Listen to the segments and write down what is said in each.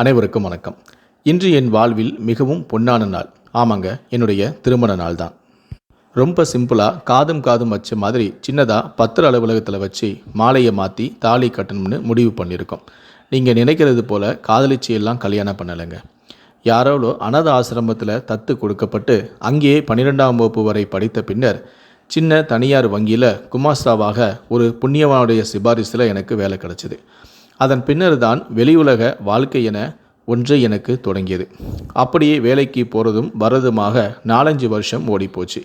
அனைவருக்கும் வணக்கம். இன்று என் வாழ்வில் மிகவும் பொன்னான நாள். ஆமாங்க என்னுடைய திருமண நாள் தான் ரொம்ப சிம்பிளாக காதும் காதும் வச்ச மாதிரி சின்னதாக பத்திர அலுவலகத்தில் வச்சு மாலையை மாற்றி தாலி கட்டணும்னு முடிவு பண்ணியிருக்கோம் நீங்கள் நினைக்கிறது போல் காதலிச்சி எல்லாம் கல்யாணம் பண்ணலைங்க. யாரோலோ அனாத ஆசிரமத்தில் தத்து கொடுக்கப்பட்டு அங்கேயே பன்னிரெண்டாம் வகுப்பு வரை படித்த பின்னர் சின்ன தனியார் வங்கியில் குமாஸ்தாவாக ஒரு புண்ணியவானுடைய சிபாரிசில் எனக்கு வேலை கிடைச்சிது. அதன் பின்னர் தான் வெளியுலக வாழ்க்கை என ஒன்று எனக்கு தொடங்கியது. அப்படியே வேலைக்கு போகிறதும் வரதுமாக நாலஞ்சு வருஷம் ஓடிப்போச்சு.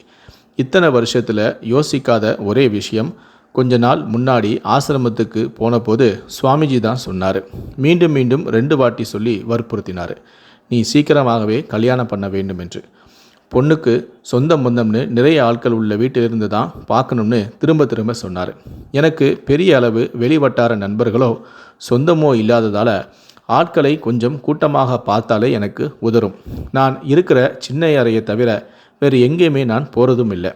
இத்தனை வருஷத்தில் யோசிக்காத ஒரே விஷயம் கொஞ்ச நாள் முன்னாடி ஆசிரமத்துக்கு போனபோது சுவாமிஜி தான் சொன்னார். மீண்டும் மீண்டும் ரெண்டு வாட்டி சொல்லி வற்புறுத்தினார். நீ சீக்கிரமாகவே கல்யாணம் பண்ண வேண்டும் என்று பொண்ணுக்கு சொந்தம் பந்தம்னு நிறைய ஆட்கள் உள்ள வீட்டிலிருந்து தான் பார்க்கணும்னு திரும்ப திரும்ப சொன்னார். எனக்கு பெரிய அளவு வெளிவட்டார நண்பர்களோ சொந்தமோ இல்லாததால் ஆட்களை கொஞ்சம் கூட்டமாக பார்த்தாலே எனக்கு உதறும். நான் இருக்கிற சின்ன அறையை தவிர வேறு எங்கேயுமே நான் போகிறதும் இல்லை.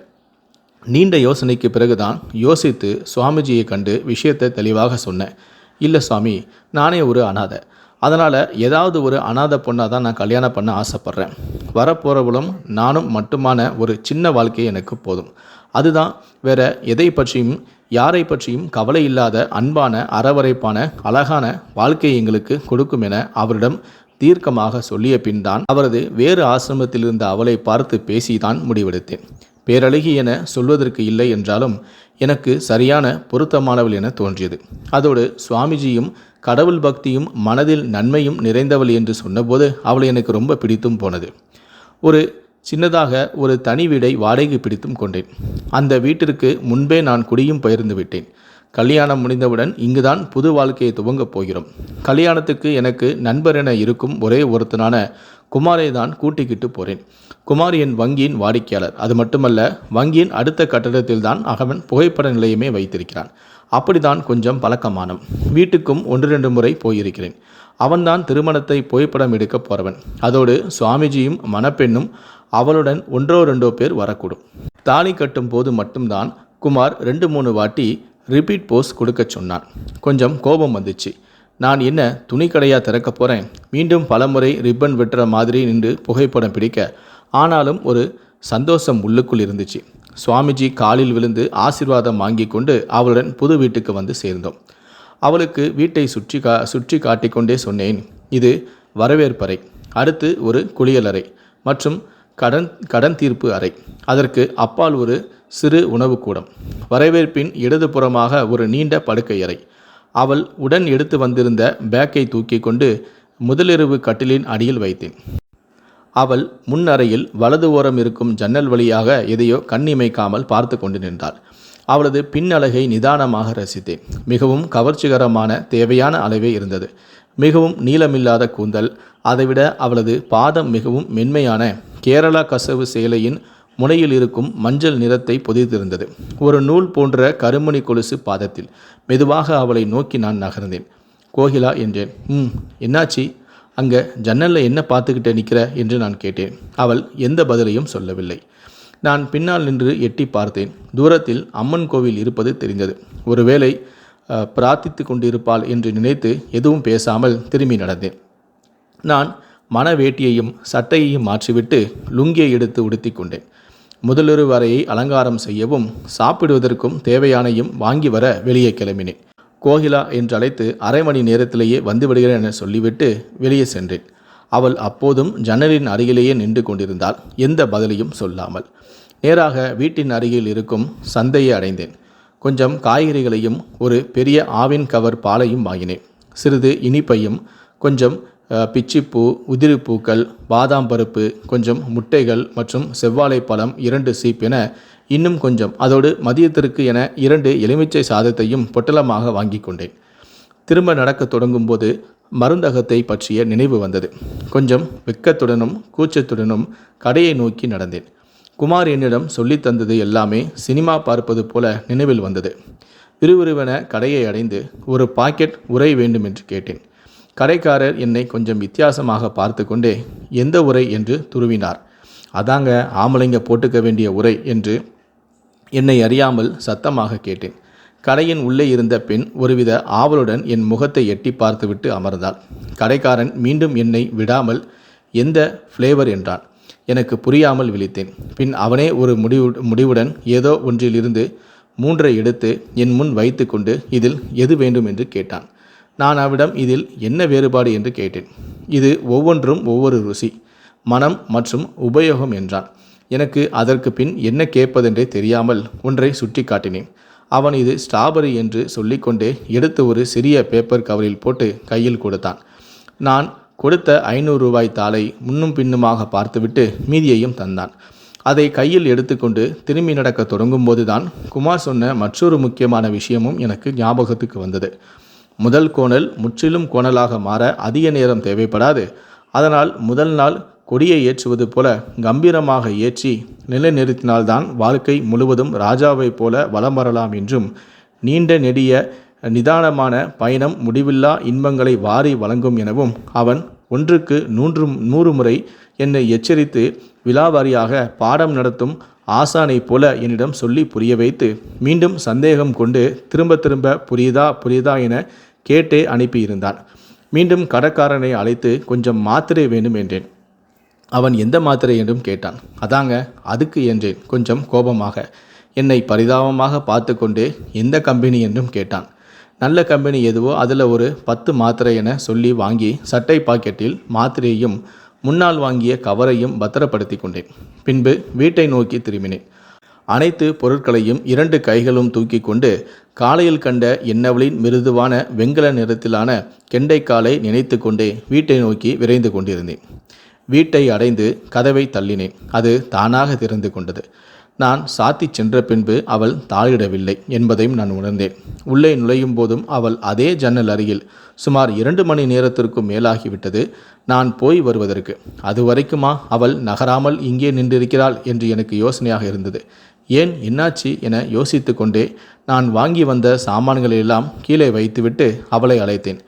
நீண்ட யோசனைக்கு பிறகுதான் யோசித்து சுவாமிஜியை கண்டு விஷயத்தை தெளிவாக சொன்னேன். இல்லை சுவாமி நானே ஒரு அனாதை. அதனால் ஏதாவது ஒரு அனாதை பொண்ணாக தான் நான் கல்யாணம் பண்ண ஆசைப்பட்றேன். வரப்போகிறவளும் நானும் மட்டுமான ஒரு சின்ன வாழ்க்கை எனக்கு போதும். அதுதான் வேற எதை பற்றியும் யாரை பற்றியும் கவலை இல்லாத அன்பான அறவரைப்பான அழகான வாழ்க்கையை எங்களுக்கு கொடுக்கும் என அவரிடம் தீர்க்கமாக சொல்லிய பின் தான் அவரது வேறு ஆசிரமத்தில் இருந்த அவளை பார்த்து பேசிதான் முடிவெடுத்தேன். பேரழகி என சொல்வதற்கு இல்லை என்றாலும் எனக்கு சரியான பொருத்தமானவள் என தோன்றியது. அதோடு சுவாமிஜியும் கடவுள் பக்தியும் மனதில் நன்மையும் நிறைந்தவள் என்று சொன்னபோது அவளை எனக்கு ரொம்ப பிடித்தும் போனது. ஒரு சின்னதாக ஒரு தனி வீடை வாடகை பிடித்தும் கொண்டேன். அந்த வீட்டிற்கு முன்பே நான் குடியும் பயிர்ந்து விட்டேன். கல்யாணம் முடிந்தவுடன் இங்குதான் புது வாழ்க்கையை துவங்கப் போகிறோம். கல்யாணத்துக்கு எனக்கு நண்பர் என இருக்கும் ஒரே ஒருத்தனான குமாரை தான் கூட்டிக்கிட்டு போகிறேன் குமார் என் வங்கியின் வாடிக்கையாளர். அது மட்டுமல்ல வங்கியின் அடுத்த கட்டடத்தில் தான் அவன் புகைப்பட நிலையமே வைத்திருக்கிறான். அப்படிதான் கொஞ்சம் பழக்கமானம். வீட்டுக்கும் ஒன்று ரெண்டு முறை போயிருக்கிறேன். அவன்தான் திருமணத்தை புகைப்படம் எடுக்க போறவன். அதோடு சுவாமிஜியும் மணப்பெண்ணும் அவளுடன் ஒன்றோ ரெண்டோ பேர் வரக்கூடும். தாலி கட்டும் போது மட்டும்தான் குமார் ரெண்டு மூணு வாட்டி ரிப்பீட் போஸ் கொடுக்க சொன்னான். கொஞ்சம் கோபம் வந்துச்சு. நான் என்ன துணிக்கடையாக திறக்க போகிறேன் மீண்டும் பலமுறை ரிப்பன் வெட்டுற மாதிரி நின்று புகைப்படம் பிடிக்க. ஆனாலும் ஒரு சந்தோஷம் உள்ளுக்குள் இருந்துச்சு. சுவாமிஜி காலில் விழுந்து ஆசீர்வாதம் வாங்கி கொண்டு அவளுடன் புது வீட்டுக்கு வந்து சேர்ந்தோம். அவளுக்கு வீட்டை சுற்றி கா சுற்றி காட்டிக்கொண்டே சொன்னேன் இது வரவேற்பறை. அடுத்து ஒரு குளியலறை மற்றும் கடன் கடன் தீர்ப்பு அறை. அதற்கு அப்பால் ஒரு சிறு உணவுக்கூடம். வரவேற்பின் இடதுபுறமாக ஒரு நீண்ட படுக்கை அறை. அவள் உடன் எடுத்து வந்திருந்த பேக்கை தூக்கி கொண்டு முதலிரவு கட்டிலின் அடியில் வைத்தேன். அவள் முன்னறையில் வலது ஓரம் இருக்கும் ஜன்னல் வழியாக எதையோ கண்ணிமைக்காமல் பார்த்து கொண்டு நின்றாள். அவளது பின்னழகை நிதானமாக ரசித்தேன். மிகவும் கவர்ச்சிகரமான தேவையான அளவே இருந்தது. மிகவும் நீளமில்லாத கூந்தல் அதைவிட அவளது பாதம் மிகவும் மென்மையான கேரளா கசவு சேலையின் முனையில் இருக்கும் மஞ்சள் நிறத்தை பொதித்திருந்தது. ஒரு நூல் போன்ற கருமணி கொலுசு பாதத்தில். மெதுவாக அவளை நோக்கி நான் நகர்ந்தேன். கோகிலா என்றேன். ம் என்னாச்சு? அங்கே ஜன்னலில் என்ன பார்த்துக்கிட்டே நிற்கிற என்று நான் கேட்டேன். அவள் எந்த பதிலையும் சொல்லவில்லை. நான் பின்னால் நின்று எட்டி பார்த்தேன். தூரத்தில் அம்மன் கோவில் இருப்பது தெரிந்தது. ஒருவேளை பிரார்த்தித்து கொண்டிருப்பாள் என்று நினைத்து எதுவும் பேசாமல் திரும்பி நடந்தேன். நான் மனவேட்டியையும் சட்டையையும் மாற்றிவிட்டு லுங்கியை எடுத்து உடுத்தி கொண்டேன். முதலிரு வரையை அலங்காரம் செய்யவும் சாப்பிடுவதற்கும் தேவையானையும் வாங்கி வர வெளியே கிளம்பினேன். கோகிலா என்று அழைத்து அரை மணி நேரத்திலேயே வந்துவிடுகிறேன் என சொல்லிவிட்டு வெளியே சென்றேன். அவள் அப்போதும் ஜன்னலின் அருகிலேயே நின்று கொண்டிருந்தாள். எந்த பதிலையும் சொல்லாமல். நேராக வீட்டின் அருகில் இருக்கும் சந்தையை அடைந்தேன். கொஞ்சம் காய்கறிகளையும் ஒரு பெரிய ஆவின் கவர் பாலையும் வாங்கினேன். சிறிது இனிப்பையும் கொஞ்சம் பிச்சிப்பூ உதிரிப்பூக்கள் பாதாம் பருப்பு கொஞ்சம் முட்டைகள் மற்றும் செவ்வாழை பழம் இரண்டு சீப் என இன்னும் கொஞ்சம். அதோடு மதியத்திற்கு என இரண்டு எலுமிச்சை சாதத்தையும் பொட்டலமாக வாங்கி கொண்டேன். திரும்ப நடக்கத் தொடங்கும்போது மருந்தகத்தை பற்றிய நினைவு வந்தது. கொஞ்சம் வெக்கத்துடனும் கூச்சத்துடனும் கடையை நோக்கி நடந்தேன். குமார் என்னிடம் சொல்லித் தந்தது எல்லாமே சினிமா பார்ப்பது போல நினைவில் வந்தது. விறுவிறுவென கடையை அடைந்து ஒரு பாக்கெட் உரை வேண்டும் என்று கேட்டேன். கடைக்காரர் என்னை கொஞ்சம் வித்தியாசமாக பார்த்து கொண்டே எந்த உரை? என்று துருவினார். அதாங்க ஆம்பளைங்க போட்டுக்க வேண்டிய உரை என்று என்னை அறியாமல் சத்தமாக கேட்டேன். கடையின் உள்ளே இருந்த பெண் ஒருவித ஆவலுடன் என் முகத்தை எட்டி பார்த்துவிட்டு அமர்ந்தாள். கடைக்காரன் மீண்டும் என்னை விடாமல் எந்த ஃப்ளேவர் என்றான். எனக்கு புரியாமல் விழித்தேன். பின் அவனே ஒரு முடிவு முடிவுடன் ஏதோ ஒன்றிலிருந்து மூன்றை எடுத்து என் முன் வைத்துக்கொண்டு இதில் எது வேண்டும்? என்று கேட்டான். நான் அவிடம் இதில் என்ன வேறுபாடு என்று கேட்டேன். இது ஒவ்வொன்றும் ஒவ்வொரு ருசி மனம் மற்றும் உபயோகம் என்றான். எனக்கு அதற்கு பின் என்ன கேட்பதென்றே தெரியாமல் ஒன்றை சுட்டி காட்டினேன். அவன் இது ஸ்ட்ராபெரி என்று சொல்லிக்கொண்டே எடுத்து ஒரு சிறிய பேப்பர் கவரில் போட்டு கையில் கொடுத்தான். நான் கொடுத்த ஐநூறு ரூபாய் தாளை முன்னும் பின்னுமாக பார்த்துவிட்டு மீதியையும் தந்தான். அதை கையில் எடுத்துக்கொண்டு திரும்பி நடக்க தொடங்கும்போது தான் குமார் சொன்ன மற்றொரு முக்கியமான விஷயமும் எனக்கு ஞாபகத்துக்கு வந்தது. முதல் கோணல் முற்றிலும் கோணலாக மாற அதிக நேரம் தேவைப்படாது. அதனால் முதல் நாள் கொடியை ஏற்றுவது போல கம்பீரமாக ஏற்றி நிலைநிறுத்தினால்தான் வாழ்க்கை முழுவதும் ராஜாவைப் போல வலம் வரலாம் என்றும் நீண்ட நெடிய நிதானமான பயணம் முடிவில்லா இன்பங்களை வாரி வழங்கும் எனவும் அவன் ஒன்றுக்கு நூன்று நூறு முறை என்னை எச்சரித்து விழாவாரியாக பாடம் நடத்தும் ஆசானைப் போல என்னிடம் சொல்லி புரிய வைத்து மீண்டும் சந்தேகம் கொண்டு திரும்ப திரும்ப புரியுதா புரியுதா என கேட்டே அனுப்பியிருந்தான். மீண்டும் கடற்காரனை அழைத்து கொஞ்சம் மாத்திரை வேண்டும் என்றேன். அவன் எந்த மாத்திரை என்றும் கேட்டான். அதாங்க அதுக்கு என்றேன் கொஞ்சம் கோபமாக என்னை பரிதாபமாக பார்த்து கொண்டே எந்த கம்பெனி என்றும் கேட்டான். நல்ல கம்பெனி எதுவோ அதில் ஒரு பத்து மாத்திரை என சொல்லி வாங்கி சட்டை பாக்கெட்டில் மாத்திரையையும் முன்னால் வாங்கிய கவரையும் பத்திரப்படுத்தி கொண்டேன். பின்பு வீட்டை நோக்கி திரும்பினேன். அனைத்து பொருட்களையும் இரண்டு கைகளும் தூக்கி கொண்டு காலையில் கண்ட என்னவளின் மிருதுவான வெங்கல நிறத்திலான கெண்டைக்காலை நினைத்து கொண்டே வீட்டை நோக்கி விரைந்து கொண்டிருந்தேன். வீட்டை அடைந்து கதவை தள்ளினேன். அது தானாக திறந்து கொண்டது. நான் சாத்தி சென்ற பின்பு அவள் தாளிடவில்லை என்பதையும் நான் உணர்ந்தேன். உள்ளே நுழையும் போதும் அவள் அதே ஜன்னல் அருகில் சுமார் இரண்டு மணி நேரத்திற்கும் மேலாகிவிட்டது. நான் போய் வருவதற்கு. அது வரைக்குமா அவள் நகராமல் இங்கே நின்றிருக்கிறாள் என்று எனக்கு யோசனையாக இருந்தது. ஏன் என்னாச்சு என யோசித்து கொண்டே நான் வாங்கி வந்த சாமான்களெல்லாம் கீழே வைத்துவிட்டு அவளை அழைத்தேன்.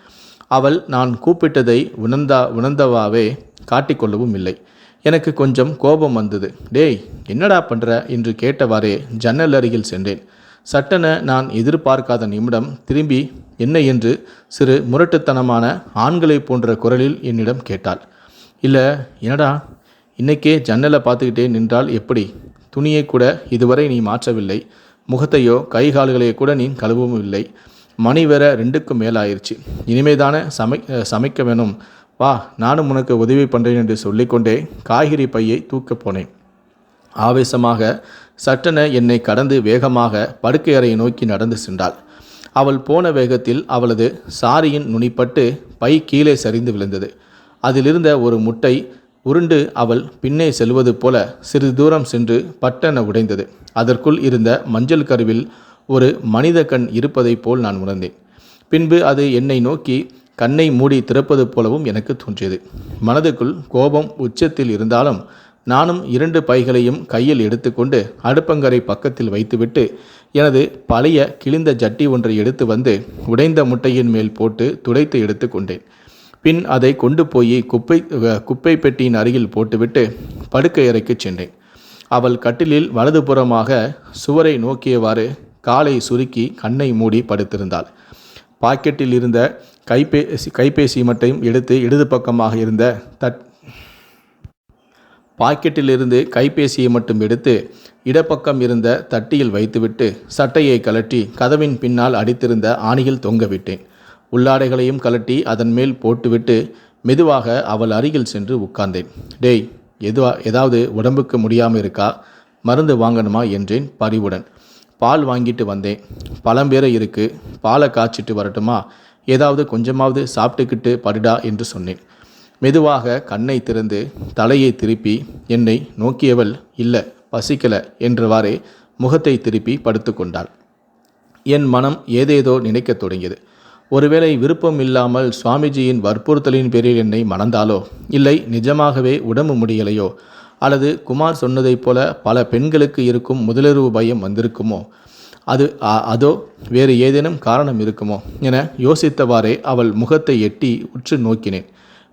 அவள் நான் கூப்பிட்டதை உணர்ந்தா உணர்ந்தவாவே காட்டிக்கொள்ளவும் இல்லை. எனக்கு கொஞ்சம் கோபம் வந்தது. டேய் என்னடா பண்ணுற என்று கேட்டவாறே ஜன்னல் அருகில் சென்றேன். சட்டென நான் எதிர்பார்க்காத நிமிடம் திரும்பி என்ன என்று சிறு முரட்டுத்தனமான ஆண்களை போன்ற குரலில் என்னிடம் கேட்டாள். இல்லை என்னடா? இன்னைக்கே ஜன்னலை பார்த்துக்கிட்டே நின்றால் எப்படி? துணியை கூட இதுவரை நீ மாற்றவில்லை. முகத்தையோ கை கால்களையோ கூட நீ கழுவவும் இல்லை. மணி வேற ரெண்டுக்கும் மேலாயிருச்சு. இனிமேதானே சமை சமைக்க வேணும். வா நானும் உனக்கு உதவி பண்ணுறேன் என்று சொல்லிக்கொண்டே காய்கறி பையை தூக்கப் போனேன். ஆவேசமாக சட்டென என்னை கடந்து வேகமாக படுக்கை அறையை நோக்கி நடந்து சென்றாள். அவள் போன வேகத்தில் அவளது சாரியின் நுனிப்பட்டு பை கீழே சரிந்து விழுந்தது. அதிலிருந்த ஒரு முட்டை உருண்டு அவள் பின்னே செல்வது போல சிறிது தூரம் சென்று பட்டென உடைந்தது. அதற்குள் இருந்த மஞ்சள் கருவில் ஒரு மனித கண் இருப்பதைப் போல் நான் உணர்ந்தேன். பின்பு அது என்னை நோக்கி கண்ணை மூடி திறப்பது போலவும் எனக்கு தோன்றியது. மனதுக்குள் கோபம் உச்சத்தில் இருந்தாலும் நானும் இரண்டு பைகளையும் கையில் எடுத்துக்கொண்டு அடுப்பங்கரை பக்கத்தில் வைத்துவிட்டு எனது பழைய கிழிந்த ஜட்டி ஒன்றை எடுத்து வந்து உடைந்த முட்டையின் மேல் போட்டு துடைத்து எடுத்து கொண்டேன் பின் அதை கொண்டு போய் குப்பை குப்பை பெட்டியின் அருகில் போட்டுவிட்டு படுக்கை அறைக்கு சென்றேன். அவள் கட்டிலில் வலதுபுறமாக சுவரை நோக்கியவாறு காலை சுருக்கி கண்ணை மூடி படுத்திருந்தாள். பாக்கெட்டில் இருந்த கைபேசி கைபேசி மட்டையும் எடுத்து இடது பக்கமாக இருந்த தட் பாக்கெட்டிலிருந்து கைபேசியை மட்டும் எடுத்து இடப்பக்கம் இருந்த தட்டியில் வைத்துவிட்டு சட்டையை கலட்டி கதவின் பின்னால் அடித்திருந்த ஆணியில் தொங்கவிட்டேன் உள்ளாடைகளையும் கலட்டி அதன் மேல் போட்டுவிட்டு மெதுவாக அவள் அருகில் சென்று உட்கார்ந்தேன். டேய் எதுவா ஏதாவது உடம்புக்கு முடியாமல் இருக்கா? மருந்து வாங்கணுமா? என்றேன் பரிவுடன். பால் வாங்கிட்டு வந்தேன். பழம்பேர இருக்கு. பாலை காய்ச்சிட்டு வரட்டுமா? ஏதாவது கொஞ்சமாவது சாப்பிட்டுக்கிட்டு படுடா என்று சொன்னேன். மெதுவாக கண்ணை திறந்து தலையை திருப்பி என்னை நோக்கியவள் இல்லை பசிக்கல என்றவாறே முகத்தை திருப்பி படுத்து கொண்டாள் என் மனம் ஏதேதோ நினைக்கத் தொடங்கியது. ஒருவேளை விருப்பம் இல்லாமல் சுவாமிஜியின் வற்புறுத்தலின் பேரில் என்னை மணந்தாலோ? இல்லை நிஜமாகவே உடம்பு முடியலையோ? அல்லது குமார் சொன்னதைப் போல பல பெண்களுக்கு இருக்கும் முதலுறவு பயம் வந்திருக்குமோ? அது அதோ வேறு ஏதேனும் காரணம் இருக்குமோ? என யோசித்தவாறே அவள் முகத்தை எட்டி உற்று நோக்கினேன்.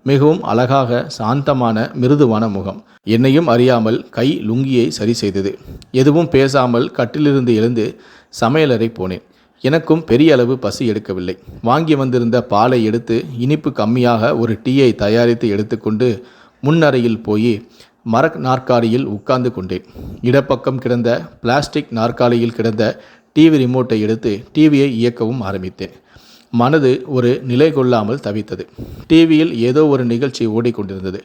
மிகவும் அழகாக சாந்தமான மிருதுவான முகம். என்னையும் அறியாமல் கை லுங்கியை சரி செய்தது. எதுவும் பேசாமல் கட்டிலிருந்து எழுந்து சமையலறை போனேன். எனக்கும் பெரிய அளவு பசி எடுக்கவில்லை. வாங்கி வந்திருந்த பாலை எடுத்து இனிப்பு கம்மியாக ஒரு டீயை தயாரித்து எடுத்துக்கொண்டு முன்னறையில் போய் மர நாற்காலியில் உட்கார்ந்து கொண்டேன். இடப்பக்கம் கிடந்த பிளாஸ்டிக் நாற்காலியில் கிடந்த டிவி ரிமோட்டை எடுத்து டிவியை இயக்கவும் ஆரம்பித்தேன். மனது ஒரு நிலை கொள்ளாமல் தவித்தது. டிவியில் ஏதோ ஒரு நிகழ்ச்சி ஓடிக்கொண்டிருந்தது.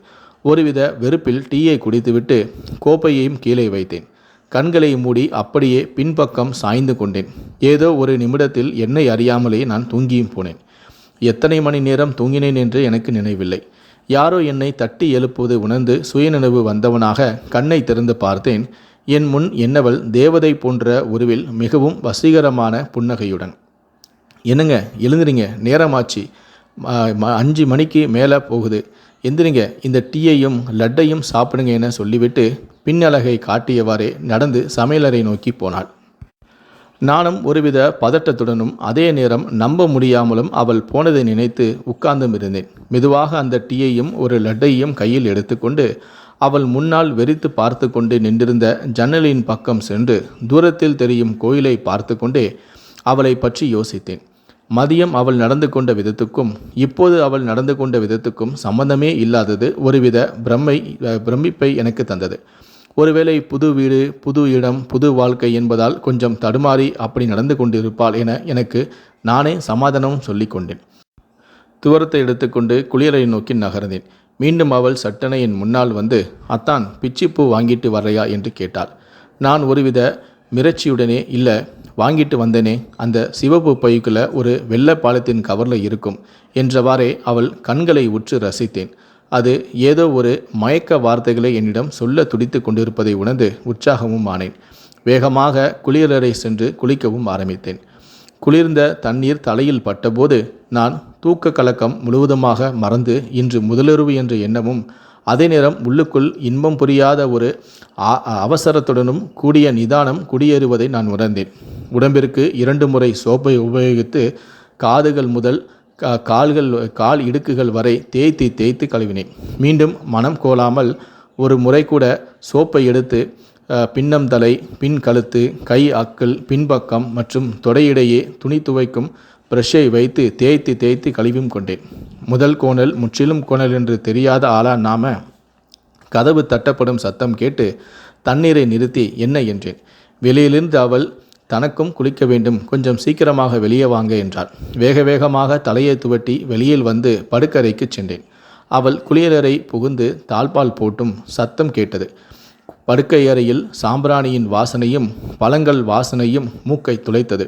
ஒருவித வெறுப்பில் டீயை குடித்துவிட்டு கோப்பையையும் கீழே வைத்தேன். கண்களை மூடி அப்படியே பின்பக்கம் சாய்ந்து கொண்டேன். ஏதோ ஒரு நிமிடத்தில் என்னை அறியாமலே நான் தூங்கியும் போனேன். எத்தனை மணி நேரம் தூங்கினேன் என்று எனக்கு நினைவில்லை. யாரோ என்னை தட்டி எழுப்புவது உணர்ந்து சுயநினைவு வந்தவனாக கண்ணை திறந்து பார்த்தேன். என் முன் என்னவள் தேவதை போன்ற உருவில் மிகவும் வசீகரமான புன்னகையுடன் என்னங்க எழுந்துறீங்க நேரமாச்சு. அஞ்சு மணிக்கு மேலே போகுது. எந்திரிங்க இந்த டீயையும் லட்டையும் சாப்பிடுங்க என சொல்லிவிட்டு பின்னலகை காட்டியவாறே நடந்து சமையலறை நோக்கி போனாள். நானும் ஒருவித பதட்டத்துடனும் அதே நேரம் நம்ப முடியாமலும் அவள் போனதை நினைத்து உட்கார்ந்தும் இருந்தேன். மெதுவாக அந்த டீயையும் ஒரு லட்டையும் கையில் எடுத்துக்கொண்டு அவள் முன்னால் வெறித்து பார்த்து கொண்டு நின்றிருந்த ஜன்னலின் பக்கம் சென்று தூரத்தில் தெரியும் கோயிலை பார்த்து கொண்டே அவளை பற்றி யோசித்தேன். மதியம் அவள் நடந்து கொண்ட விதத்துக்கும் இப்போது அவள் நடந்து கொண்ட விதத்துக்கும் சம்பந்தமே இல்லாதது ஒருவித பிரம்மை பிரமிப்பை எனக்கு தந்தது. ஒருவேளை புது வீடு புது இடம் புது வாழ்க்கை என்பதால் கொஞ்சம் தடுமாறி அப்படி நடந்து கொண்டிருப்பாள் என எனக்கு நானே சமாதானம் சொல்லிக் கொண்டேன். துவரத்தை எடுத்துக்கொண்டு குளியலை நோக்கி நகர்ந்தேன். மீண்டும் அவள் சட்டனை என் முன்னால் வந்து அத்தான் பிச்சிப்பூ வாங்கிட்டு வர்றையா? என்று கேட்டாள். நான் ஒருவித மிரட்சியுடனே இல்லை வாங்கிட்டு வந்தேனே அந்த சிவப்பு பைக்குள்ள ஒரு வெள்ளை பாலத்தின் கவரில் இருக்கும் என்றவாறே அவள் கண்களை உற்று ரசித்தேன். அது ஏதோ ஒரு மயக்க வார்த்தைகளை என்னிடம் சொல்ல துடித்து கொண்டிருப்பதை உணர்ந்து உற்சாகமும் ஆனேன். வேகமாக குளியலறை சென்று குளிக்கவும் ஆரம்பித்தேன். குளிர்ந்த தண்ணீர் தலையில் பட்டபோது நான் தூக்க கலக்கம் முழுவதுமாக மறந்து இன்று முதலிரவு என்ற எண்ணமும் அதே நேரம் உள்ளுக்குள் இன்பம் புரியாத ஒரு அவசரத்துடனும் கூடிய நிதானம் குடியேறுவதை நான் உணர்ந்தேன். உடம்பிற்கு இரண்டு முறை சோப்பை உபயோகித்து காதுகள் முதல் கால்கள் கால் இடுக்குகள் வரை தேய்த்து தேய்த்து கழுவினேன். மீண்டும் மனம் கோலாமல் ஒரு முறை கூட சோப்பை எடுத்து பின்னம் தலை பின் கழுத்து கை அக்கள் பின்பக்கம் மற்றும் தொடையிடையே துணி துவைக்கும் பிரஷை வைத்து தேய்த்து தேய்த்து கழுவியும் கொண்டேன். முதல் கோணல் முற்றிலும் கோணல் என்று தெரியாத ஆளா நாம கதவு தட்டப்படும் சத்தம் கேட்டு தண்ணீரை நிறுத்தி என்ன என்றேன். வெளியிலிருந்து அவள் தனக்கும் குளிக்க வேண்டும். கொஞ்சம் சீக்கிரமாக வெளியே வாங்க என்றாள். வேக வேகமாக தலையை துவட்டி வெளியில் வந்து படுக்கறைக்கு சென்றேன். அவள் குளியலறை புகுந்து தாழ்பால் போட்டும் சத்தம் கேட்டது. படுக்கை அறையில் சாம்பிராணியின் வாசனையும் பழங்கள் வாசனையும் மூக்கை துளைத்தது.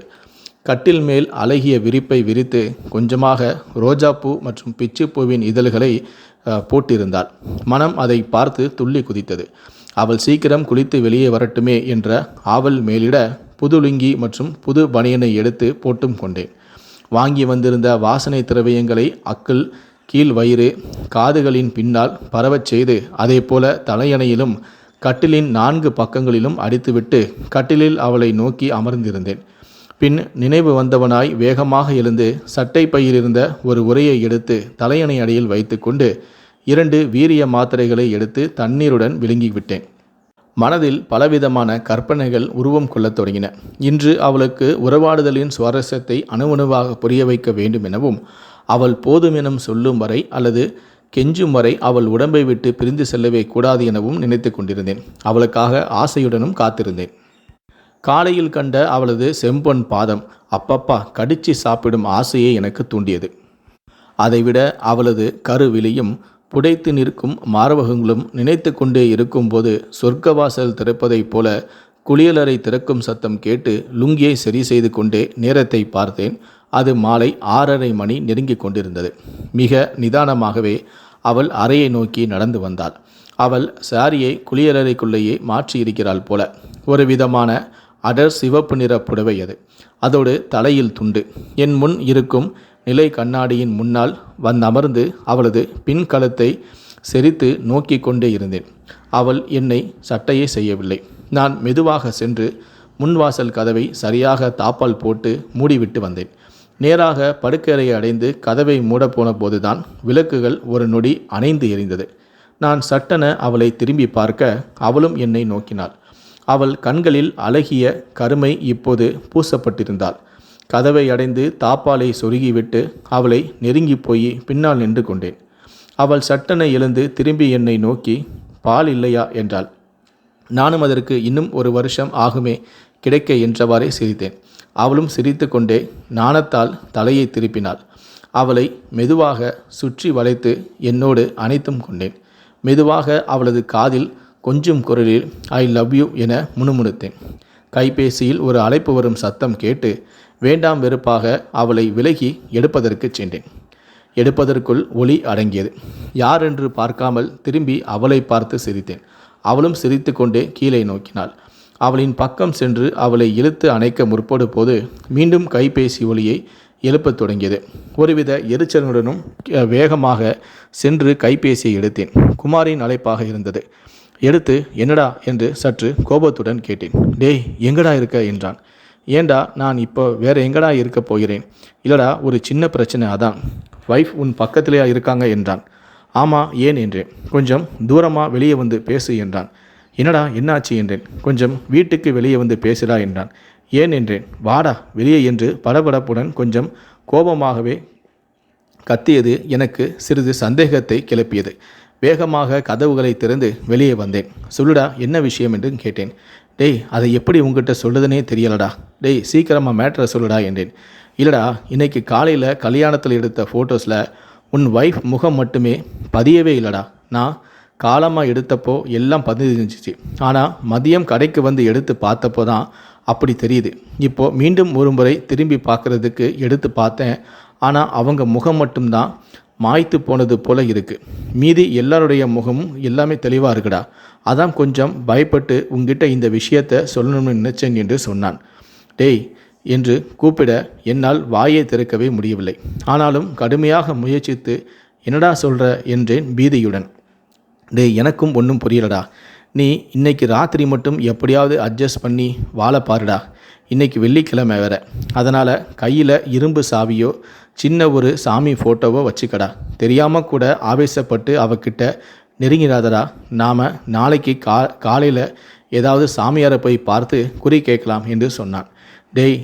கட்டில் மேல் அழகிய விரிப்பை விரித்து கொஞ்சமாக ரோஜாப்பூ மற்றும் பிச்சுப்பூவின் இதழ்களை போட்டிருந்தாள். மனம் அதை பார்த்து துள்ளி குதித்தது. அவள் சீக்கிரம் குளித்து வெளியே வரட்டுமே என்ற ஆவல் மேலிட புது லுங்கி மற்றும் புது பனியனை எடுத்து போட்டும் கொண்டேன். வாங்கி வந்திருந்த வாசனை திரவியங்களை அக்கள் கீழ் வயிறு காதுகளின் பின்னால் பரவச் செய்து அதேபோல தலையணையிலும் கட்டிலின் நான்கு பக்கங்களிலும் அடித்துவிட்டு கட்டிலில் அவளை நோக்கி அமர்ந்திருந்தேன். பின் நினைவு வந்தவனாய் வேகமாக எழுந்து சட்டை பையிலிருந்த ஒரு உரையை எடுத்து தலையணை அடியில் வைத்துக்கொண்டு இரண்டு வீரிய மாத்திரைகளை எடுத்து தண்ணீருடன் விழுங்கிவிட்டேன். மனதில் பலவிதமான கற்பனைகள் உருவம் கொள்ளத் தொடங்கின. இன்று அவளுக்கு உறவாடுதலின் சுவாரஸ்யத்தை அணுவணுவாக புரிய வைக்க வேண்டும் எனவும் அவள் போதும் எனும் சொல்லும் வரை அல்லது கெஞ்சும் வரை அவள் உடம்பை விட்டு பிரிந்து செல்லவே கூடாது எனவும் நினைத்து கொண்டிருந்தேன். அவளுக்காக ஆசையுடனும் காத்திருந்தேன். காலையில் கண்ட அவளது செம்பொன் பாதம் அப்பப்பா கடிச்சு சாப்பிடும் ஆசையை எனக்கு தூண்டியது. அதைவிட அவளது கருவிழியும் புடைத்து நிற்கும் மார்பகங்களும் நினைத்து கொண்டே இருக்கும்போது சொர்க்கவாசல் திறப்பதைப் போல குளியலறை திறக்கும் சத்தம் கேட்டு லுங்கியை சரி செய்து கொண்டே நேரத்தை பார்த்தேன். அது மாலை ஆறரை மணி நெருங்கிக் கொண்டிருந்தது. மிக நிதானமாகவே அவள் அறையை நோக்கி நடந்து வந்தாள். அவள் சாரியை குளியலறைக்குள்ளேயே மாற்றி இருக்கிறாள் போல. ஒரு விதமான அடர் சிவப்பு நிற புடவை அது. அதோடு தலையில் துண்டு. என் முன் இருக்கும் நிலை கண்ணாடியின் முன்னால் வந்தமர்ந்து அவளது பின் செறித்து செரித்து நோக்கி கொண்டே இருந்தேன். அவள் என்னை சட்டையே செய்யவில்லை. நான் மெதுவாக சென்று முன்வாசல் கதவை சரியாக தாப்பால் போட்டு மூடிவிட்டு வந்தேன். நேராக படுக்கறையை அடைந்து கதவை மூடப்போன போதுதான் விளக்குகள் ஒரு நொடி அணைந்து எரிந்தது. நான் சட்டென அவளை திரும்பி பார்க்க அவளும் என்னை நோக்கினாள். அவள் கண்களில் அழகிய கருமை இப்போது பூசப்பட்டிருந்தாள். கதவை அடைந்து தாப்பாலை சொருகிவிட்டு அவளை நெருங்கி போய் பின்னால் நின்று கொண்டேன். அவள் சட்டனை எழுந்து திரும்பி என்னை நோக்கி பால் இல்லையா? என்றாள். நானும் அதற்கு இன்னும் ஒரு வருஷம் ஆகுமே கிடைக்க என்றவாறே சிரித்தேன். அவளும் சிரித்து கொண்டே நாணத்தால் தலையை திருப்பினாள். அவளை மெதுவாக சுற்றி வளைத்து என்னோடு அணைத்தும் கொண்டேன். மெதுவாக அவளது காதில் கொஞ்சம் குரலில் ஐ லவ் யூ என முணுமுணுத்தேன். கைபேசியில் ஒரு அழைப்பு வரும் சத்தம் கேட்டு வேண்டாம் வெறுப்பாக அவளை விலகி எடுப்பதற்கு சென்றேன். எடுப்பதற்குள் ஒளி அடங்கியது. யாரென்று பார்க்காமல் திரும்பி அவளை பார்த்து சிரித்தேன். அவளும் சிரித்துக்கொண்டே கீழே நோக்கினாள். அவளின் பக்கம் சென்று அவளை இழுத்து அணைக்க முற்படும் போது மீண்டும் கைபேசி ஒளியை எழுப்பத் தொடங்கியது. ஒருவித எரிச்சலுடனும் வேகமாக சென்று கைபேசியை எடுத்தேன். குமாரின் அழைப்பாக இருந்தது. எடுத்து என்னடா என்று சற்று கோபத்துடன் கேட்டேன். டேய் எங்கடா இருக்க? என்றான். ஏண்டா நான் இப்போ வேற எங்கடா இருக்க போகிறேன்? இல்லடா ஒரு சின்ன பிரச்சனை அதான். வைஃப் உன் பக்கத்திலேயா இருக்காங்க? என்றான். ஆமாம் ஏன்? என்றேன். கொஞ்சம் தூரமாக வெளியே வந்து பேசு என்றான். என்னடா என்னாச்சு? என்றேன். கொஞ்சம் வீட்டுக்கு வெளியே வந்து பேசுடா என்றான். ஏன்? என்றேன். வாடா வெளியே என்று படபடப்புடன் கொஞ்சம் கோபமாகவே கத்தியது எனக்கு சிறிது சந்தேகத்தை கிளப்பியது. வேகமாக கதவுகளை திறந்து வெளியே வந்தேன். சொல்லுடா என்ன விஷயம்? என்று கேட்டேன். டேய் அதை எப்படி உங்ககிட்ட சொல்லுதுனே தெரியலடா. டேய் சீக்கிரமாக மேட்ரை சொல்லுடா என்றேன். இல்லடா இன்னைக்கு காலையில் கல்யாணத்தில் எடுத்த ஃபோட்டோஸில் உன் ஒய்ஃப் முகம் மட்டுமே பதியவே இல்லடா. நான் காலமாக எடுத்தப்போ எல்லாம் பதிஞ்சிச்சு ஆனால் மதியம் கடைக்கு வந்து எடுத்து பார்த்தப்போ தான் அப்படி தெரியுது. இப்போது மீண்டும் ஒரு முறை திரும்பி பார்க்குறதுக்கு எடுத்து பார்த்தேன். ஆனால் அவங்க முகம் மட்டும்தான் மாய்த்து போனது போல இருக்கு. மீதி எல்லாருடைய முகமும் எல்லாமே தெளிவாக இருக்குடா. அதான் கொஞ்சம் பயப்பட்டு உங்ககிட்ட இந்த விஷயத்தை சொல்லணும்னு நினைச்சேன் என்று சொன்னான். டேய் என்று கூப்பிட என்னால் வாயை திறக்கவே முடியவில்லை. ஆனாலும் கடுமையாக முயற்சித்து என்னடா சொல்கிற என்றேன் பீதியுடன். டேய் எனக்கும் ஒன்றும் புரியலடா. நீ இன்னைக்கு ராத்திரி மட்டும் எப்படியாவது அட்ஜஸ்ட் பண்ணி வாழ பாருடா. இன்னைக்கு வெள்ளிக்கிழமை வேற. அதனால் கையில் இரும்பு சாவியோ சின்ன ஒரு சாமி ஃபோட்டோவோ வச்சுக்கடா. தெரியாமல் கூட ஆவேசப்பட்டு அவகிட்ட நெருங்கிடாதடா நாம் நாளைக்கு கா காலையில் ஏதாவது சாமியாரை போய் பார்த்து குறி கேட்கலாம் என்று சொன்னான். டேய்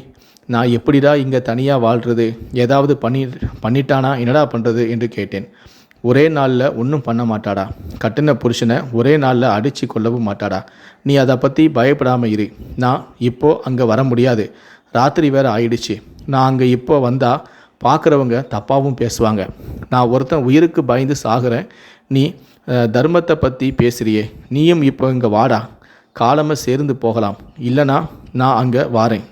நான் எப்படிடா இங்கே தனியாக வாழ்கிறது ஏதாவது பண்ணி பண்ணிட்டானா? என்னடா பண்ணுறது என்று கேட்டேன். ஒரே நாளில் ஒன்றும் பண்ண மாட்டாடா. கட்டின புருஷனை ஒரே நாளில் அடித்து கொள்ளவும் மாட்டாடா. நீ அதை பற்றி பயப்படாமல் இரு. நான் இப்போது அங்கே வர முடியாது. ராத்திரி வேறு ஆயிடுச்சு. நான் அங்கே இப்போ வந்தால் பார்க்குறவங்க தப்பாகவும் பேசுவாங்க. நான் ஒருத்தன் உயிருக்கு பயந்து சாகிறேன். நீ தர்மத்தை பற்றி பேசுகிறியே நீயும் இப்போ இங்கே வாடா. காலமாக சேர்ந்து போகலாம். இல்லைனா நான் அங்கே வாரேன்.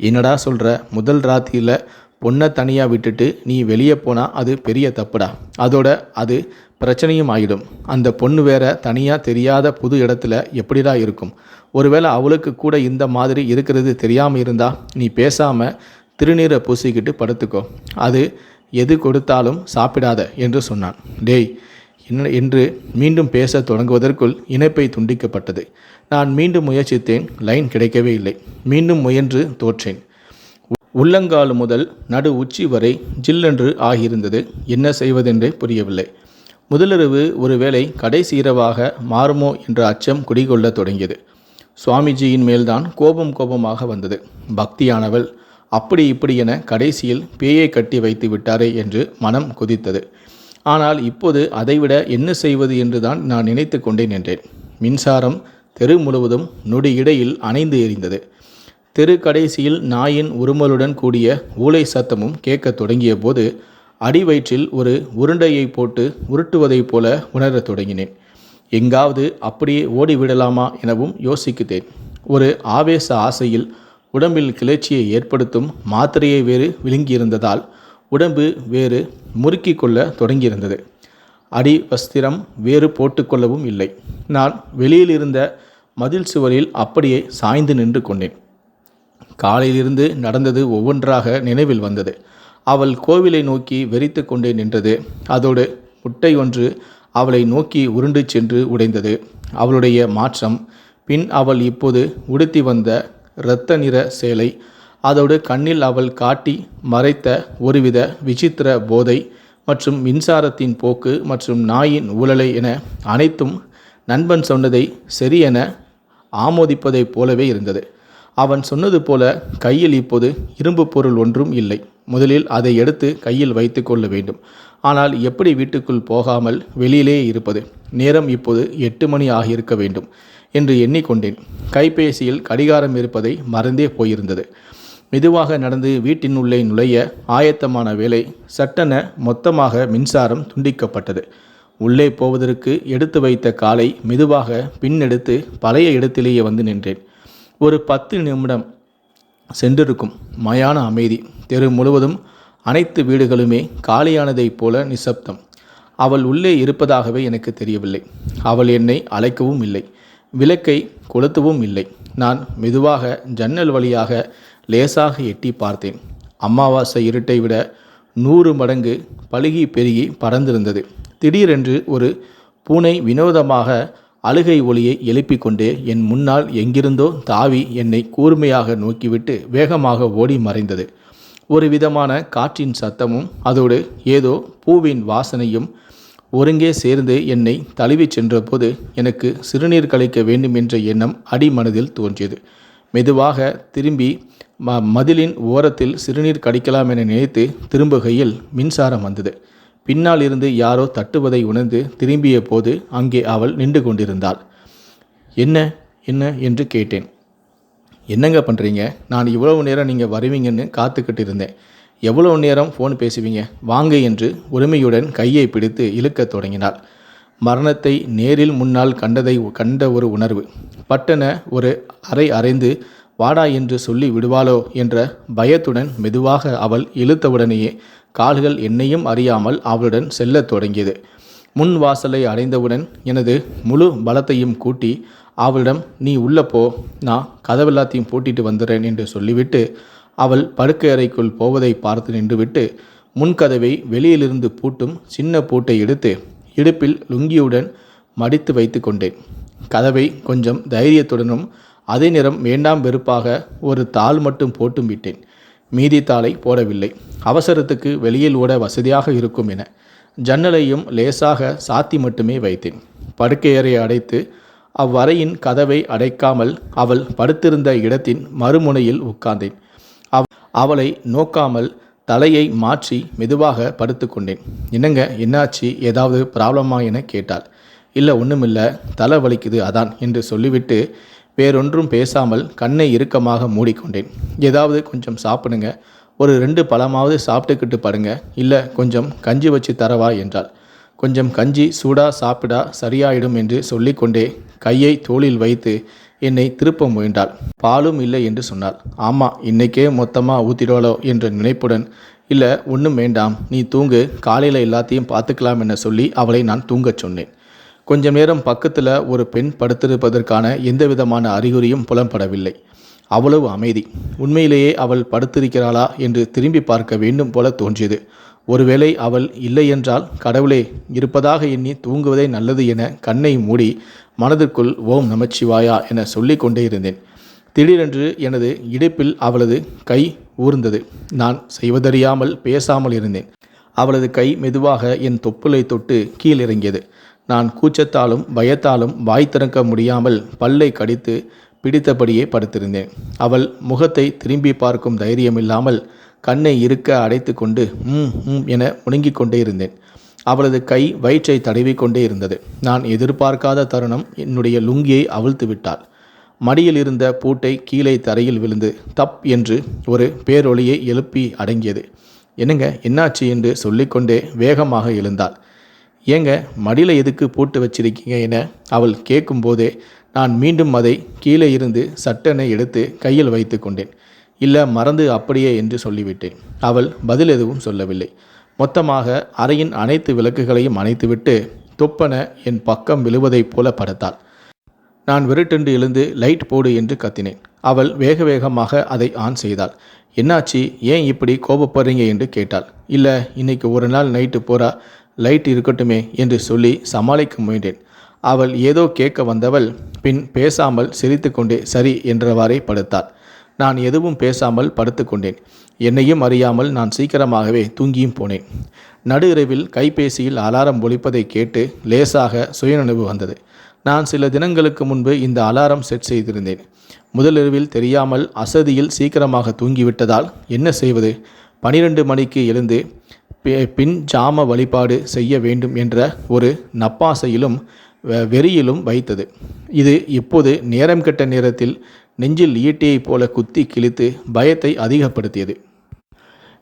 என்னடா சொல்கிற முதல் ராத்திரியில் பொண்ணை தனியாக விட்டுட்டு நீ வெளியே போனால் அது பெரிய தப்புடா. அதோட அது பிரச்சனையும் ஆகிடும் அந்த பொண்ணு வேற தனியாக தெரியாத புது இடத்துல எப்படிடா இருக்கும்? ஒருவேளை அவளுக்கு கூட இந்த மாதிரி இருக்கிறது தெரியாமல் இருந்தால் நீ பேசாமல் திருநீரை பூசிக்கிட்டு படுத்துக்கோ. அது எது கொடுத்தாலும் சாப்பிடாத என்று சொன்னான். டேய் என்ன என்று மீண்டும் பேசத் தொடங்குவதற்குள் இணைப்பை துண்டிக்கப்பட்டது. நான் மீண்டும் முயற்சித்தேன் லைன் கிடைக்கவே இல்லை. மீண்டும் முயன்று தோற்றேன். உள்ளங்கால் முதல் நடு உச்சி வரை ஜில்லென்று ஆகியிருந்தது. என்ன செய்வதென்றே புரியவில்லை. முதலிரவு ஒருவேளை கடைசி இரவாக மாறுமோ என்ற அச்சம் குடிகொள்ளத் தொடங்கியது. சுவாமிஜியின் மேல்தான் கோபம் கோபமாக வந்தது. பக்தியானவள் அப்படி இப்படி என கடைசியில் பேயை கட்டி வைத்து விட்டாரே என்று மனம் கொதித்தது. ஆனால் இப்போது அதைவிட என்ன செய்வது என்றுதான் நான் நினைத்து கொண்டே நின்றேன் மின்சாரம் தெரு முழுவதும் நொடி இடையில் அணைந்து எரிந்தது. தெரு கடைசியில் நாயின் உருமலுடன் கூடிய ஊலை சத்தமும் கேட்கத் தொடங்கிய போது அடிவயிற்றில் ஒரு உருண்டையை போட்டு உருட்டுவதைப் போல உணரத் தொடங்கினேன். எங்காவது அப்படியே ஓடிவிடலாமா எனவும் யோசிக்கிறேன் ஒரு ஆவேச ஆசையில் உடம்பில் கிளர்ச்சியை ஏற்படுத்தும் மாத்திரையை வேறு விழுங்கியிருந்ததால் உடம்பு வேறு முறுக்கிக் கொள்ள தொடங்கியிருந்தது. அடி வஸ்திரம் வேறு போட்டுக்கொள்ளவும் இல்லை. நான் வெளியில் இருந்த மதில் சுவரில் அப்படியே சாய்ந்து நின்று கொண்டேன். காலையிலிருந்து நடந்தது ஒவ்வொன்றாக நினைவில் வந்தது. அவள் கோவிலை நோக்கி வெறித்து கொண்டே நின்றது. அதோடு முட்டை ஒன்று அவளை நோக்கி உருண்டு சென்று உடைந்தது. அவளுடைய மாற்றம் பின் அவள் இப்போது உடுத்தி வந்த இரத்த நிற சேலை. அதோடு கண்ணில் அவள் காட்டி மறைத்த ஒருவித விசித்திர போதை மற்றும் மின்சாரத்தின் போக்கு மற்றும் நாயின் ஊழலை என அனைத்தும் நண்பன் சொன்னதை சரியென ஆமோதிப்பதைப் போலவே இருந்தது. அவன் சொன்னது போல கையில் இப்போது இரும்பு பொருள் ஒன்றும் இல்லை. முதலில் அதை எடுத்து கையில் வைத்து கொள்ள வேண்டும். ஆனால் எப்படி வீட்டுக்குள் போகாமல் வெளியிலே இருப்பது? நேரம் இப்போது எட்டு மணி ஆகியிருக்க வேண்டும். என்று எண்ணிக்கொண்டேன். கைபேசியில் கடிகாரம் இருப்பதை மறந்தே போயிருந்தது. மெதுவாக நடந்து வீட்டின் உள்ளே நுழைய ஆயத்தமான வேலை சட்டென மொத்தமாக மின்சாரம் துண்டிக்கப்பட்டது. உள்ளே போவதற்கு எடுத்து வைத்த காலை மெதுவாக பின்னெடுத்து பழைய இடத்திலேயே வந்து நின்றேன். ஒரு பத்து நிமிடம் சென்றிருக்கும் மயான அமைதி. தெரு முழுவதும் அனைத்து வீடுகளுமே காலியானதைப் போல நிசப்தம். அவள் உள்ளே இருப்பதாகவே எனக்கு தெரியவில்லை. அவள் என்னை அழைக்கவும் இல்லை. விளக்கை கொளுத்தவும் இல்லை. நான் மெதுவாக ஜன்னல் வழியாக லேசாக எட்டி பார்த்தேன். அமாவாசை இருட்டை விட நூறு மடங்கு பழுகி பெருகி பறந்திருந்தது. திடீரென்று ஒரு பூனை வினோதமாக அழுகை ஒளியை எழுப்பிக் கொண்டே என் முன்னால் எங்கிருந்தோ தாவி என்னை கூர்மையாக நோக்கிவிட்டு வேகமாக ஓடி மறைந்தது. ஒரு விதமான காற்றின் சத்தமும் அதோடு ஏதோ பூவின் வாசனையும் ஒருங்கே சேர்ந்து என்னை தழுவிச் சென்றபோது எனக்கு சிறுநீர் கழிக்க வேண்டும் என்ற எண்ணம் அடிமனதில் தோன்றியது. மெதுவாக திரும்பி ம மதிலின் ஓரத்தில் சிறுநீர் கடிக்கலாம் என நினைத்து திரும்புகையில் மின்சாரம் வந்தது. பின்னால் இருந்து யாரோ தட்டுவதை உணர்ந்து திரும்பிய போது அங்கே அவள் நின்று கொண்டிருந்தாள். என்ன என்ன? என்று கேட்டேன். என்னங்க பண்ணுறீங்க நான் இவ்வளவு நேரம் நீங்கள் வருவீங்கன்னு காத்துக்கிட்டு இருந்தேன். எவ்வளவு நேரம் ஃபோன் பேசுவீங்க? வாங்க என்று உரிமையுடன் கையை பிடித்து இழுக்கத் தொடங்கினாள். மரணத்தை நேரில் முன்னால் கண்டதை கண்ட ஒரு உணர்வு. பட்டன ஒரு அறை அறைந்து வாடா என்று சொல்லி விடுவாளோ? என்ற பயத்துடன் மெதுவாக அவள் இழுத்தவுடனேயே கால்கள் என்னையும் அறியாமல் அவளுடன் செல்லத் தொடங்கியது. முன் வாசலை அடைந்தவுடன் எனது முழு பலத்தையும் கூட்டி அவளிடம் நீ உள்ளப்போ நான் கதவெல்லாத்தையும் பூட்டிட்டு வந்துடுறேன் என்று சொல்லிவிட்டு அவள் படுக்கை அறைக்குள் போவதை பார்த்து நின்றுவிட்டு முன்கதவை வெளியிலிருந்து பூட்டும் சின்ன பூட்டை எடுத்து இடுப்பில் லுங்கியுடன் மடித்து வைத்து கொண்டேன். கதவை கொஞ்சம் தைரியத்துடனும் அதே நேரம் வேண்டாம் வெறுப்பாக ஒரு தாள் மட்டும் போட்டும் விட்டேன். மீதி தாளை போடவில்லை. அவசரத்துக்கு வெளியில் ஓட வசதியாக இருக்கும் என ஜன்னலையும் லேசாக சாத்தி மட்டுமே வைத்தேன். படுக்கையறை அடைத்து அவ்வறையின் கதவை அடைக்காமல் அவள் படுத்திருந்த இடத்தின் மறுமுனையில் உட்கார்ந்தேன். அவளை நோக்காமல் தலையை மாற்றி மெதுவாக படுத்துக்கொண்டேன் என்னங்க என்னாச்சு? ஏதாவது ப்ராப்ளமா என கேட்டாள். இல்லை ஒன்றுமில்ல தலை வலிக்குது அதான் என்று சொல்லிவிட்டு வேறொன்றும் பேசாமல் கண்ணை இறுக்கமாக மூடிக்கொண்டேன். ஏதாவது கொஞ்சம் சாப்பிடுங்க. ஒரு ரெண்டு பழமாவது சாப்பிட்டுக்கிட்டு படுங்க. இல்லை கொஞ்சம் கஞ்சி வச்சு தரவா? என்றாள். கொஞ்சம் கஞ்சி சூடா சாப்பிடா சரியாயிடும் என்று சொல்லிக்கொண்டே கையை தோளில் வைத்து என்னை திருப்ப முயன்றாள். பாலும் இல்லை என்று சொன்னாள். ஆமாம் இன்னைக்கே மொத்தமாக ஊத்திடுவாளோ என்ற நினைப்புடன் இல்லை ஒன்றும் வேண்டாம். நீ தூங்கு. காலையில் எல்லாத்தையும் பார்த்துக்கலாம் என சொல்லி அவளை நான் தூங்கச் சொன்னேன். கொஞ்ச நேரம் பக்கத்தில் ஒரு பெண் படுத்திருப்பதற்கான எந்த விதமான அறிகுறியும் புலம்படவில்லை. அவ்வளவு அமைதி. உண்மையிலேயே அவள் படுத்திருக்கிறாளா என்று திரும்பி பார்க்க வேண்டும் போல தோன்றியது. ஒருவேளை அவள் இல்லை என்றால் கடவுளே இருப்பதாக எண்ணி தூங்குவதே நல்லது என கண்ணை மூடி மனதிற்குள் ஓம் நமச்சிவாயா என சொல்லிக்கொண்டே இருந்தேன். திடீரென்று எனது இடுப்பில் அவளது கை ஊர்ந்தது. நான் செய்வதறியாமல் பேசாமல் இருந்தேன். அவளது கை மெதுவாக என் தொப்புளை தொட்டு கீழிறங்கியது. நான் கூச்சத்தாலும் பயத்தாலும் வாய் திறக்க முடியாமல் பல்லை கடித்து பிடித்தபடியே படுத்திருந்தேன். அவள் முகத்தை திரும்பி பார்க்கும் தைரியமில்லாமல் கண்ணை இருக்க அடைத்து கொண்டு ம் ம் என முணங்கிக் கொண்டே இருந்தேன். அவளது கை வயிற்றை தடவிக்கொண்டே இருந்தது. நான் எதிர்பார்க்காத தருணம் என்னுடைய லுங்கியை அவிழ்த்து விட்டாள். மடியில் இருந்த பூட்டை கீழே தரையில் விழுந்து தப் என்று ஒரு பேரொளியை எழுப்பி அடங்கியது. என்னங்க என்னாச்சு என்று சொல்லிக்கொண்டே வேகமாக எழுந்தாள். ஏங்க மடியில் எதுக்கு போட்டு வச்சிருக்கீங்க என அவள் கேட்கும்போதே நான் மீண்டும் அதை கீழே இருந்து சட்டனை எடுத்து கையில் வைத்து கொண்டேன் இல்லை மறந்து அப்படியே என்று சொல்லிவிட்டேன். அவள் பதில் எதுவும் சொல்லவில்லை. மொத்தமாக அறையின் அனைத்து விளக்குகளையும் அணைத்துவிட்டு தொப்பன என் பக்கம் விழுவதைப் போல படுத்தாள். நான் விருட்டென்று எழுந்து லைட் போடு என்று கத்தினேன். அவள் வேக வேகமாக அதை ஆன் செய்தாள். என்னாச்சு? ஏன் இப்படி கோபப்படுறீங்க? என்று கேட்டாள். இல்லை இன்னைக்கு ஒரு நாள் நைட்டு போறா. லைட் இருக்கட்டுமே என்று சொல்லி சமாளிக்க முயன்றேன். அவள் ஏதோ கேட்க வந்தவள் பின் பேசாமல் சிரித்துக்கொண்டே சரி என்றவாறே படுத்தாள். நான் எதுவும் பேசாமல் படுத்துக்கொண்டேன் என்னையும் அறியாமல் நான் சீக்கிரமாகவே தூங்கியும் போனேன். நடு இரவில் கைபேசியில் அலாரம் ஒலிப்பதை கேட்டு லேசாக சுயநினைவு வந்தது. நான் சில தினங்களுக்கு முன்பு இந்த அலாரம் செட் செய்திருந்தேன். முதலிரவில் தெரியாமல் அசதியில் சீக்கிரமாக தூங்கிவிட்டதால் என்ன செய்வது? பனிரெண்டு மணிக்கு எழுந்து பின் ஜாம வழிபாடு செய்ய வேண்டும் என்ற ஒரு நப்பாசையிலும் வெ- வெறியிலும் வைத்தது. இது இப்போது நேரம் கெட்ட நேரத்தில் நெஞ்சில் ஈட்டியைப் போல குத்தி கிழித்து பயத்தை அதிகப்படுத்தியது.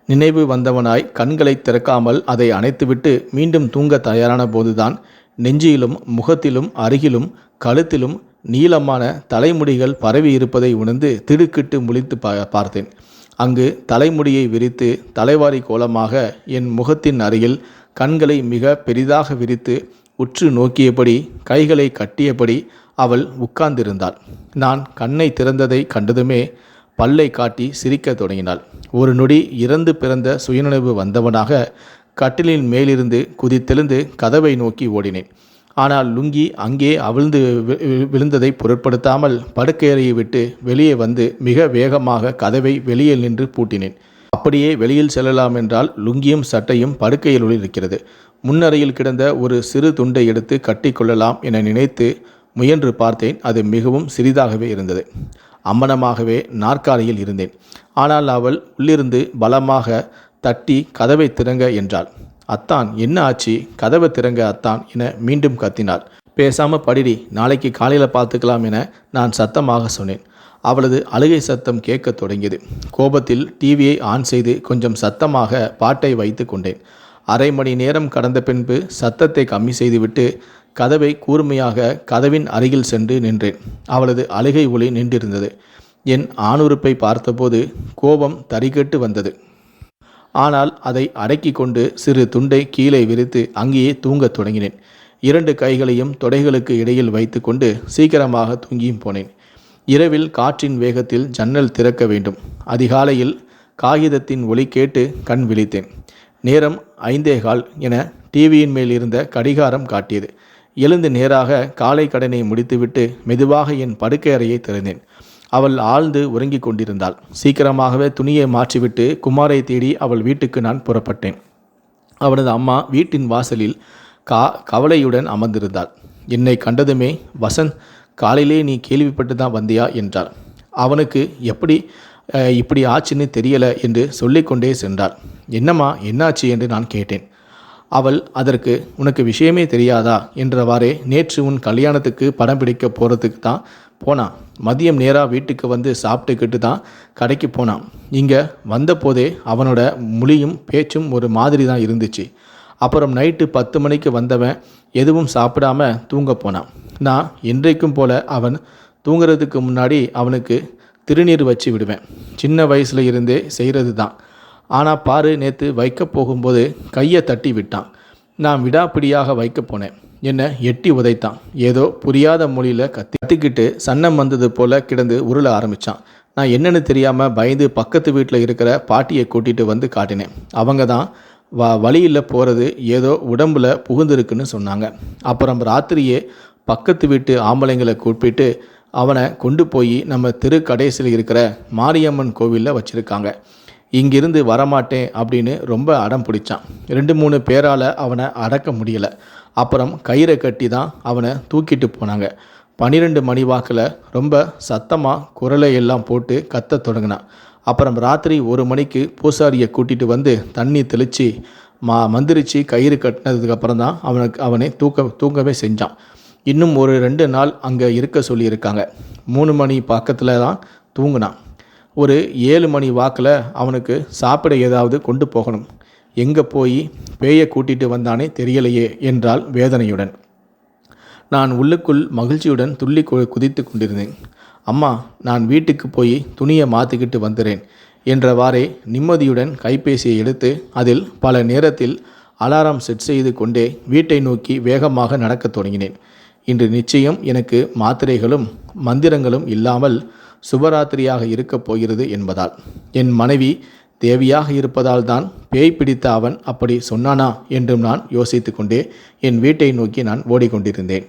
நினைவு வந்தவனாய் கண்களை திறக்காமல் அதை அணைத்துவிட்டு மீண்டும் தூங்க தயாரான போதுதான் நெஞ்சியிலும் முகத்திலும் அருகிலும் கழுத்திலும் நீளமான தலைமுடிகள் பரவி இருப்பதை உணர்ந்து திடுக்கிட்டு முழித்து பா பார்த்தேன். அங்கு தலைமுடியை விரித்து தலைவாரி கோலமாக என் முகத்தின் அருகில் கண்களை மிக பெரிதாக விரித்து உற்று நோக்கியபடி கைகளை கட்டியபடி அவள் உட்கார்ந்திருந்தாள். நான் கண்ணை திறந்ததை கண்டதுமே பல்லை காட்டி சிரிக்கத் தொடங்கினாள். ஒரு நொடி இறந்து பிறந்த சுயநினைவு வந்தவனாக கட்டிலின் மேலிருந்து குதித்தெழுந்து கதவை நோக்கி ஓடினேன். ஆனால் லுங்கி அங்கே அவிழ்ந்து விழுந்ததை பொருட்படுத்தாமல் படுக்கையறையை விட்டு வெளியே வந்து மிக வேகமாக கதவை வெளியே நின்று பூட்டினேன். அப்படியே வெளியில் செல்லலாம் என்றால் லுங்கியும் சட்டையும் படுக்கையில் இருக்கிறது. முன்னறையில் கிடந்த ஒரு சிறு துண்டை எடுத்து கட்டிக்கொள்ளலாம் என நினைத்து முயன்று பார்த்தேன். அது மிகவும் சிறிதாகவே இருந்தது. அம்மனமாகவே நாற்காலியில் இருந்தேன். ஆனால் அவள் உள்ளிருந்து பலமாக தட்டி கதவை திறங்க என்றாள். அத்தான் என்ன ஆச்சு? கதவை திறங்க அத்தான் என மீண்டும் கத்தினாள். பேசாம படிடி நாளைக்கு காலையில் பார்த்துக்கலாம் என நான் சத்தமாக சொன்னேன். அவளது அழுகை சத்தம் கேட்கத் தொடங்கியது. கோபத்தில் டிவியை ஆன் செய்து கொஞ்சம் சத்தமாக பாட்டை வைத்து கொண்டேன். அரை மணி நேரம் கடந்த பின்பு சத்தத்தை கம்மி செய்துவிட்டு கதவை கூர்மையாக கதவின் அருகில் சென்று நின்றேன். அவளது அழுகை ஒளி நின்றிருந்தது. என் ஆணுறுப்பை பார்த்தபோது கோபம் தறிகெட்டு வந்தது. ஆனால் அதை அடக்கி கொண்டு சிறு துண்டை கீழே விரித்து அங்கேயே தூங்கத் தொடங்கினேன். இரண்டு கைகளையும் தொடைகளுக்கு இடையில் வைத்துக்கொண்டு சீக்கிரமாக தூங்கியும் போனேன். இரவில் காற்றின் வேகத்தில் ஜன்னல் திறக்க வேண்டும். அதிகாலையில் காகிதத்தின் ஒலி கேட்டு கண் விழித்தேன். நேரம் ஐந்தே கால் என டிவியின் மேல் இருந்த கடிகாரம் காட்டியது. எழுந்து நேராக காலை கடனை முடித்துவிட்டு மெதுவாக என் படுக்கை அறையை திறந்தேன். அவள் ஆழ்ந்து உறங்கிக் கொண்டிருந்தாள். சீக்கிரமாகவே துணியை மாற்றிவிட்டு குமாரை தேடி அவள் வீட்டுக்கு நான் புறப்பட்டேன். அவனது அம்மா வீட்டின் வாசலில் கா கவலையுடன் அமர்ந்திருந்தாள். என்னை கண்டதுமே வசந்த் காலையிலே நீ கேள்விப்பட்டு தான் வந்தியா? என்றாள். அவனுக்கு எப்படி இப்படி ஆச்சுன்னு தெரியல என்று சொல்லிக்கொண்டே சென்றாள். என்னம்மா என்னாச்சு? என்று நான் கேட்டேன். அவள் அதற்கு உனக்கு விஷயமே தெரியாதா? என்றவாறே நேற்று உன் கல்யாணத்துக்கு படம் பிடிக்க போகிறதுக்கு தான் போனான் மதியம் நேராக வீட்டுக்கு வந்து சாப்பிட்டுக்கிட்டு தான் கடைக்கு போனான். இங்கே வந்தபோதே அவனோட மொழியும் பேச்சும் ஒரு மாதிரி தான் இருந்துச்சு. அப்புறம் நைட்டு பத்து மணிக்கு வந்தவன் எதுவும் சாப்பிடாம தூங்க போனான். நான் இன்றைக்கும் போல அவன் தூங்குறதுக்கு முன்னாடி அவனுக்கு திருநீர் வச்சு விடுவேன். சின்ன வயசுல இருந்தே செய்கிறது தான். ஆனால் பாரு நேற்று வைக்க போகும்போது கையை தட்டி விட்டான். நான் விடாப்பிடியாக வைக்க போனேன். என்னை எட்டி உதைத்தான். ஏதோ புரியாத மொழியில் கத்தி கத்திக்கிட்டு சன்னம் வந்தது போல கிடந்து உருள ஆரம்பித்தான் நான் என்னன்னு தெரியாமல் பயந்து பக்கத்து வீட்டில் இருக்கிற பாட்டியை கூட்டிகிட்டு வந்து காட்டினேன். அவங்க தான் வ வழியில் போகிறது ஏதோ உடம்புல புகுந்துருக்குன்னு சொன்னாங்க. அப்புறம் ராத்திரியே பக்கத்து வீட்டு ஆம்பளைங்களை கூப்பிட்டு அவனை கொண்டு போய் நம்ம தெரு கடைசியில் இருக்கிற மாரியம்மன் கோவிலில் வச்சுருக்காங்க. இங்கிருந்து வரமாட்டேன் அப்படின்னு ரொம்ப அடம் பிடிச்சான். ரெண்டு மூணு பேரால் அவனை அடக்க முடியலை. அப்புறம் கயிறை கட்டி தான் அவனை தூக்கிட்டு போனாங்க. பன்னிரெண்டு மணி வாக்கில் ரொம்ப சத்தமாக குரலை எல்லாம் போட்டு கத்தத் தொடங்கினான். அப்புறம் ராத்திரி ஒரு மணிக்கு பூசாரியை கூட்டிகிட்டு வந்து தண்ணி தெளித்து மா மந்திரிச்சு கயிறு கட்டினதுக்கப்புறம் தான் அவனுக்கு அவனை தூக்க தூங்கவே செஞ்சான். இன்னும் ஒரு ரெண்டு நாள் அங்கே இருக்க சொல்லியிருக்காங்க. மூணு மணி பக்கத்தில் தான் தூங்கினான். ஒரு ஏழு மணி வாக்கில் அவனுக்கு சாப்பிட ஏதாவது கொண்டு போகணும். எங்கே போய் பேயை கூட்டிட்டு வந்தானே தெரியலையே என்றாள் வேதனையுடன். நான் உள்ளுக்குள் மகிழ்ச்சியுடன் துள்ளி கு- குதித்து கொண்டிருந்தேன். அம்மா நான் வீட்டுக்கு போய் துணியை மாற்றிக்கிட்டு வந்துடுறேன் என்றவாறே நிம்மதியுடன் கைபேசியை எடுத்து அதில் பல நேரத்தில் அலாரம் செட் செய்து கொண்டே வீட்டை நோக்கி வேகமாக நடக்கத் தொடங்கினேன். இன்று நிச்சயம் எனக்கு மாத்திரைகளும் மந்திரங்களும் இல்லாமல் சுபராத்திரியாக இருக்கப் போகிறது என்பதால். என் மனைவி தேவியாக இருப்பதால் தான் பேய் பிடித்த அவன் அப்படி சொன்னானா என்றும் நான் யோசித்து கொண்டே என் வீட்டை நோக்கி நான் ஓடிக்கொண்டிருந்தேன்.